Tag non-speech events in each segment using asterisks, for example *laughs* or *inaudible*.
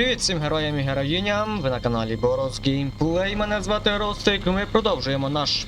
Привіт всім героям і героїням! Ви на каналі Boros Gameplay. Мене звати Ростик. Ми продовжуємо наш,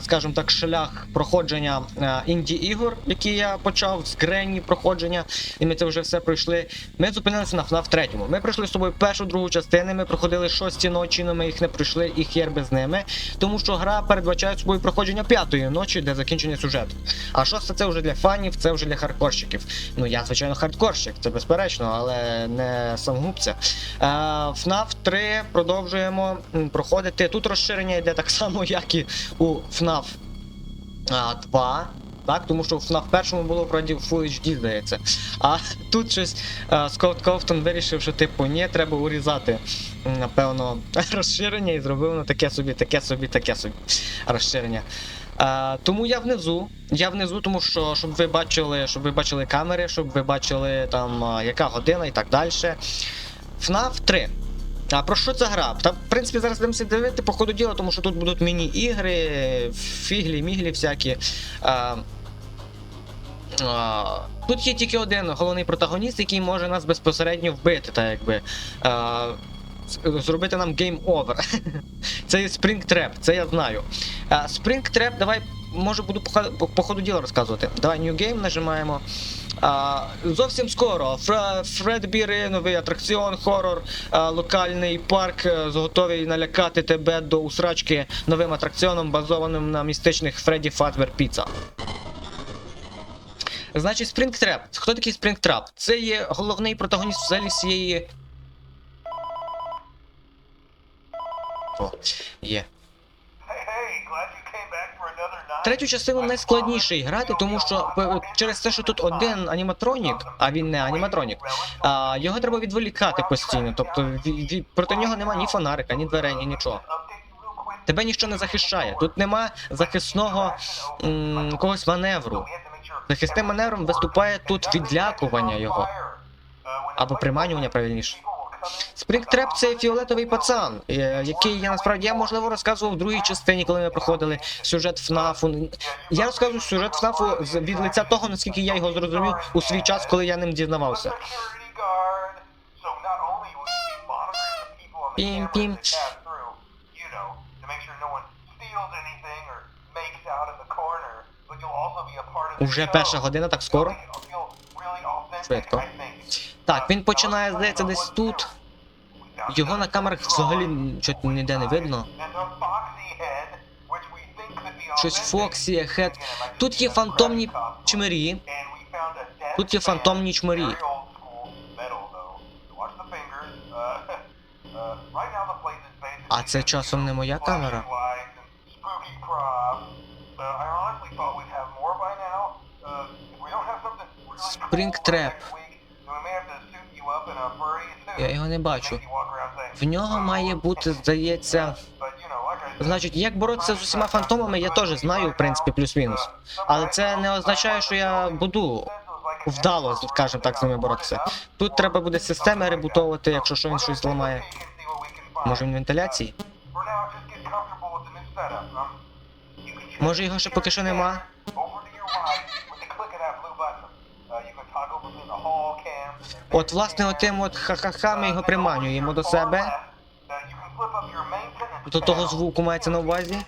скажімо так, шлях проходження а, інді-ігор, які я почав з Гренні проходження, і ми це вже все пройшли. Ми зупинилися на FNAF 3. Ми пройшли з тобою першу другу частину. Ми проходили шості ночі, але ми їх не пройшли, і хер без ними. Тому що гра передбачає собою проходження п'ятої ночі, де закінчення сюжету. А шоста це вже для фанів, це вже для хардкорщиків. Ну я, звичайно, хардкорщик, це безперечно, але не самогубця. Е, FNAF 3 продовжуємо проходити. Тут розширення йде так само, як і у FNAF 2. Так, тому що в FNAF першому було вроді Full HD, здається. А тут щось а, Скотт Ковтон вирішив, що типу ні, треба урізати, напевно, *laughs* розширення і зробив воно таке собі, таке собі, таке собі розширення. А, тому я внизу. Я внизу, тому що щоб ви бачили, щоб ви бачили камери, щоб ви бачили там яка година і так далі. FNAF 3. А про що ця гра? Та, в принципі, зараз будемо дивити по ходу діла, тому що тут будуть міні-ігри, фіглі, міглі всякі. А, а, тут є тільки один головний протагоніст, який може нас безпосередньо вбити, так якби. А, зробити нам гейм овер. *laughs* це є Springtrap, це я знаю. А, Springtrap, давай, може буду по, ходу- діла розказувати. Давай New Game нажимаємо. А, зовсім скоро. Фре, Фредбіри, новий атракціон, хорор, а, локальний парк е, готовий налякати тебе до усрачки новим атракціоном, базованим на містичних Фредді Фазбер Піца. Значить, Springtrap. Хто такий Springtrap? Це є головний протагоніст взагалі всієї. О, є. Третю частину найскладніше грати, тому що е, через те, що тут один аніматронік, а він не аніматронік, а, його треба відволікати постійно. Тобто проти нього нема ні фонарика, ні дверей, ні нічого. Тебе ніщо не захищає. Тут нема захисного м, якогось маневру. Захисним маневром виступає тут відлякування його. Або приманювання правильніше. Спрінгтреп це фіолетовий пацан, е, який я насправді я можливо розказував в другій частині, коли ми проходили сюжет ФНАФу. Я розказую сюжет ФНАФу від лиця того, наскільки я його зрозумів у свій час, коли я ним дізнавався. The Уже перша година, так скоро. Швидко. Так, він починає, здається, десь тут. Його на камерах взагалі чуть ніде не видно. Щось Фоксі, Хед. Тут є фантомні чмирі. Тут є фантомні чмирі. А це часом не моя камера. Springtrap. Я його не бачу. В нього має бути, здається. Значить, як боротися з усіма фантомами, я теж знаю, в принципі, плюс-мінус. Але це не означає, що я буду вдало, скажімо так, з ними боротися. Тут треба буде системи ребутовувати, якщо що він щось зламає. Може він вентиляції? Може його ще поки що нема? От, власне, отим от ха-ха-ха ми його приманюємо до себе. До того звуку мається на увазі.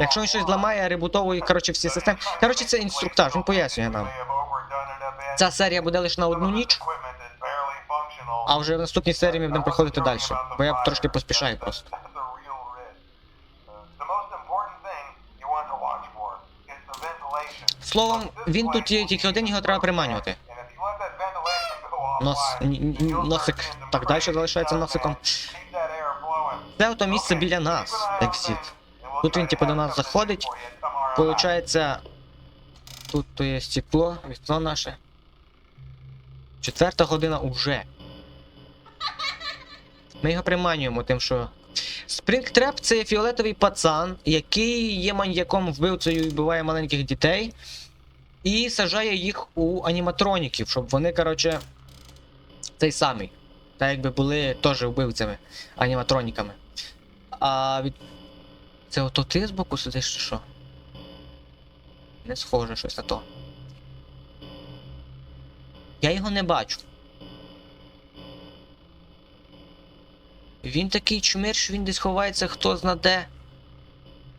Якщо він щось зламає, ребутовує, коротше, всі системи. Коротше, це інструктаж, він пояснює нам. Ця серія буде лише на одну ніч, а вже в наступній серії ми будемо проходити далі. Бо я трошки поспішаю просто. Словом, він тут є тільки один, його треба приманювати. Нос, носик так далі залишається носиком. Це ото місце біля нас, екзит. Тут він типу до нас заходить. Получається, тут то є стекло, вікно наше. Четверта година уже. Ми його приманюємо тим, що. Спрінгтреп це фіолетовий пацан, який є маньяком вбивцею і вбиває маленьких дітей і сажає їх у аніматроніків, щоб вони, коротше, цей самий. Та якби були теж вбивцями, аніматроніками. А від. Це ото ти з боку сидиш чи що? Не схоже щось на то. Я його не бачу. Він такий чмир, що він десь ховається хто зна де.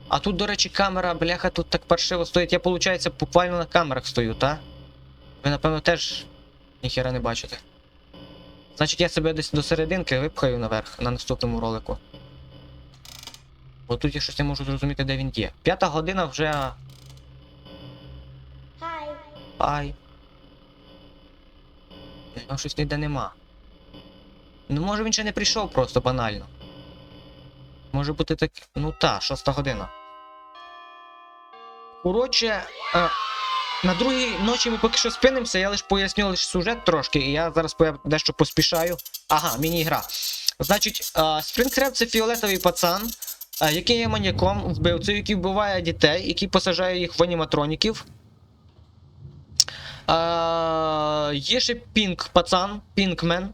А тут, до речі, камера, бляха, тут так паршиво стоїть. Я, виходить, буквально на камерах стою, та? Ви, напевно, теж ніхера не бачите. Значить, я себе десь до серединки випхаю наверх на наступному ролику. Бо тут я щось не можу зрозуміти, де він є. П'ята година вже. Hi. Ай. Його щось ніде нема. Ну може він ще не прийшов просто банально. Може бути так. Ну та, шоста година. Коротше, е, на другій ночі ми поки що спинимося, я лише поясню лише сюжет трошки, і я зараз дещо поспішаю. Ага, міні-гра. Значить, е, це фіолетовий пацан, е, який є маньяком, вбивцею, який вбиває дітей, який посажає їх в аніматроніків. Є ще Пінк пацан, Пінкмен.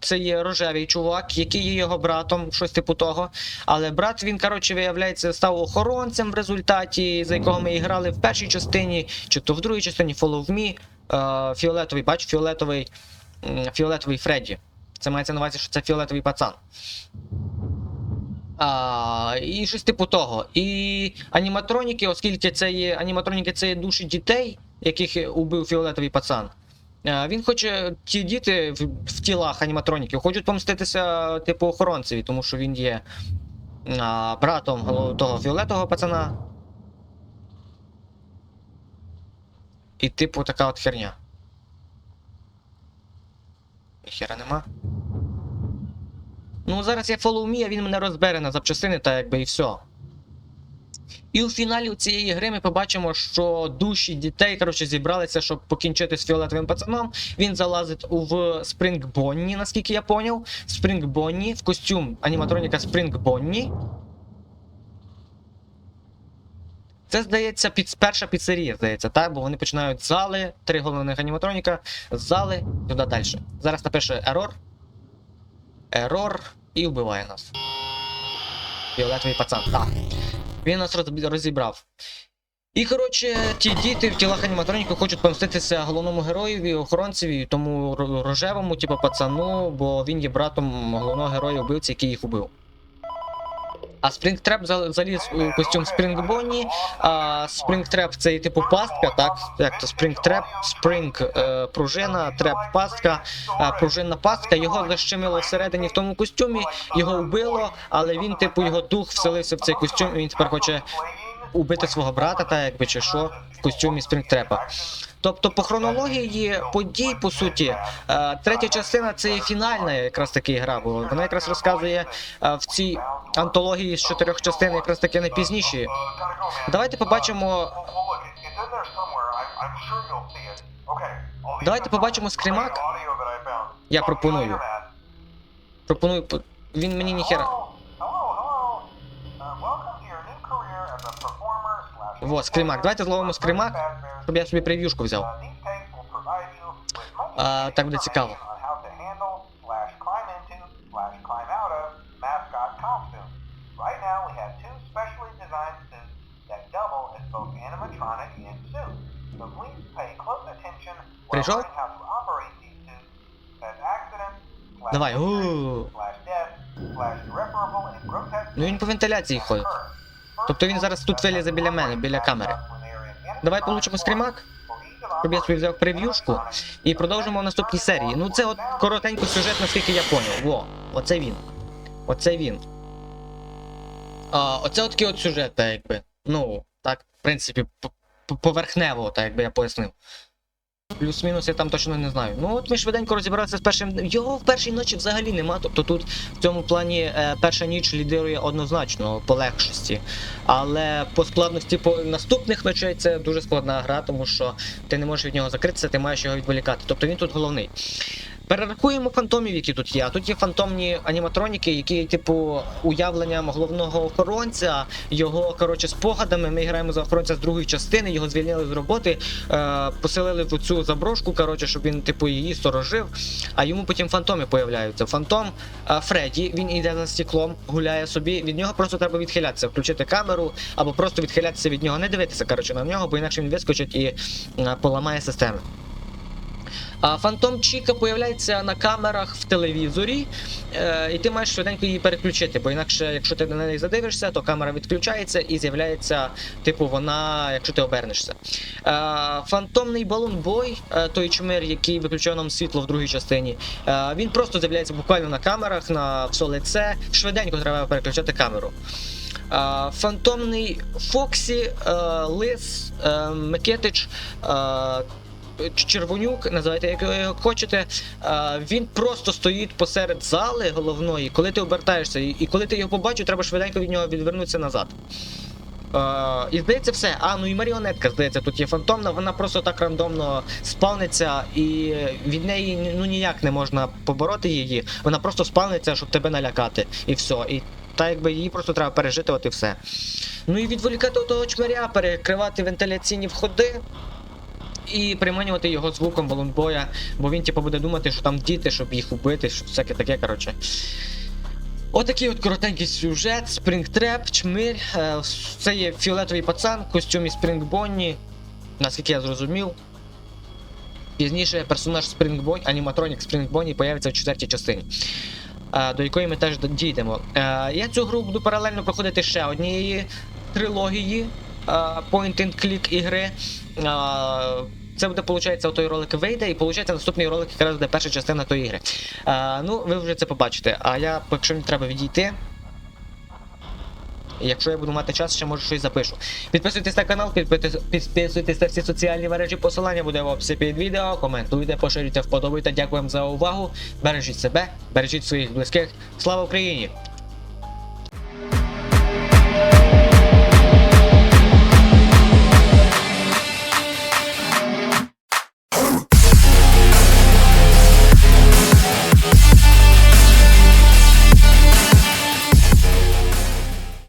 Це є рожевий чувак, який є його братом, щось типу того. Але брат він, коротше, виявляється, став охоронцем в результаті, за якого ми і грали в першій частині, чи то в другій частині Follow Me. Фіолетовий, бач, фіолетовий, фіолетовий Фредді. Це мається на увазі, що це фіолетовий пацан. А, і щось типу того. І аніматроніки, оскільки це є аніматроніки, це є душі дітей, яких убив фіолетовий пацан. Він хоче, ті діти в, тілах аніматроніків хочуть помститися, типу, охоронцеві, тому що він є а, братом того фіолетового пацана. І, типу, така от херня. Ніхера нема. Ну, зараз я follow me, а він мене розбере на запчастини, та якби і все. І у фіналі цієї гри ми побачимо, що душі дітей коротше, зібралися, щоб покінчити з фіолетовим пацаном. Він залазить в Спрінг Бонні, наскільки я поняв. Спрінг Бонні в костюм аніматроніка Спрінг Бонні. Це, здається, під, перша піцерія, здається, так? Бо вони починають з зали, три головних аніматроніка, зали, туди далі. Зараз напише ерор. Ерор і вбиває нас. Фіолетовий пацан. Так. Він нас розібрав. І, коротше, ті діти в тілах аніматроніку хочуть помститися головному героєві, охоронцеві, тому рожевому, типу, пацану, бо він є братом головного героя вбивці, який їх убив. А Спрінгтреп заліз у костюм Спрінгбоні. А Спрінгтреп це і типу пастка, так? Як то Спрінгтреп, Спрінг пружина, треп пастка, пружинна пастка. Його защемило всередині в тому костюмі, його вбило, але він, типу, його дух вселився в цей костюм, і він тепер хоче убити свого брата, та якби чи що, в костюмі Спрінгтрепа. Тобто, по хронології подій, по суті, е, третя частина це фінальна якраз таки гра, бо вона якраз розказує е, в цій антології з чотирьох частин якраз таки найпізніші. Давайте побачимо. Давайте побачимо скримак. Я пропоную. Пропоную. по- Він мені ніхера. Во, скримак. Давайте зловимо скримак, щоб я собі прев'юшку взяв. А, так буде цікаво. Прийшов? Давай. у. Ну він по вентиляції ходить. Тобто він зараз тут вилізе біля мене, біля камери. Давай получимо стрімак, щоб я собі взяв прев'юшку і продовжимо в наступній серії. Ну це от коротенько сюжет, наскільки я поняв. Во, оце він. Оце він. А, оце от такий от сюжет, так якби. Ну, так, в принципі, поверхнево, так якби я пояснив. Плюс-мінус я там точно не знаю. Ну от ми швиденько розібралися з першим. Його в першій ночі взагалі нема. Тобто тут в цьому плані е, перша ніч лідирує однозначно по легшості. Але по складності по наступних ночей це дуже складна гра, тому що ти не можеш від нього закритися, ти маєш його відволікати. Тобто він тут головний. Перерахуємо фантомів, які тут є. А тут є фантомні аніматроніки, які типу, уявленням головного охоронця, його коротше спогадами. Ми граємо за охоронця з другої частини, його звільнили з роботи, е, поселили в цю заброшку, коротше, щоб він, типу, її сторожив. А йому потім фантоми появляються. Фантом е, Фредді, він іде за стеклом, гуляє собі. Від нього просто треба відхилятися, включити камеру або просто відхилятися від нього, не дивитися коротше, на нього, бо інакше він вискочить і е, поламає системи. Фантом Чіка появляється на камерах в телевізорі, е, і ти маєш швиденько її переключити, бо інакше, якщо ти на неї задивишся, то камера відключається і з'являється, типу, вона, якщо ти обернешся. Е, Фантомний балон бой, е, той чмир, який виключав нам світло в другій частині, е, він просто з'являється буквально на камерах, на все лице. Швиденько треба переключати камеру. Е, Фантомний Фоксі, е, Лис, е, Микетич. Червонюк, називайте як його хочете. е, Він просто стоїть посеред зали головної, коли ти обертаєшся, і коли ти його побачив, треба швиденько від нього відвернутися назад. І здається все. А, ну і маріонетка, здається, тут є фантомна, вона просто так рандомно спавниться, і від неї ну ніяк не можна побороти її. Вона просто спавниться, щоб тебе налякати. І все. І та якби її просто треба і все. Ну і відволікати того чмаря, перекривати вентиляційні входи. І приманювати його звуком балонбоя, бо він типу буде думати, що там діти, щоб їх убити, що всяке таке, коротше. Отакий от коротенький сюжет, Спрінгтреп, чмир. Е, Це є фіолетовий пацан костюмі Спрінг Бонні, наскільки я зрозумів. Пізніше персонаж Спрінг Бонні, аніматронік Спрінг Бонні появиться в четвертій частині. е, До якої ми теж дійдемо. Е, Я цю гру буду паралельно проходити ще однієї трилогії Point and Click ігри. Це буде, виходить, той ролик вийде, і виходить, наступний ролик якраз буде перша частина тої ігри. Е, ну, ви вже це побачите. А я, якщо мені треба відійти. Якщо я буду мати час, ще може щось запишу. Підписуйтесь на канал, підписуйтесь, на всі соціальні мережі. Посилання буде в описі під відео. Коментуйте, поширюйте, вподобайте. Дякую вам за увагу. Бережіть себе, бережіть своїх близьких. Слава Україні!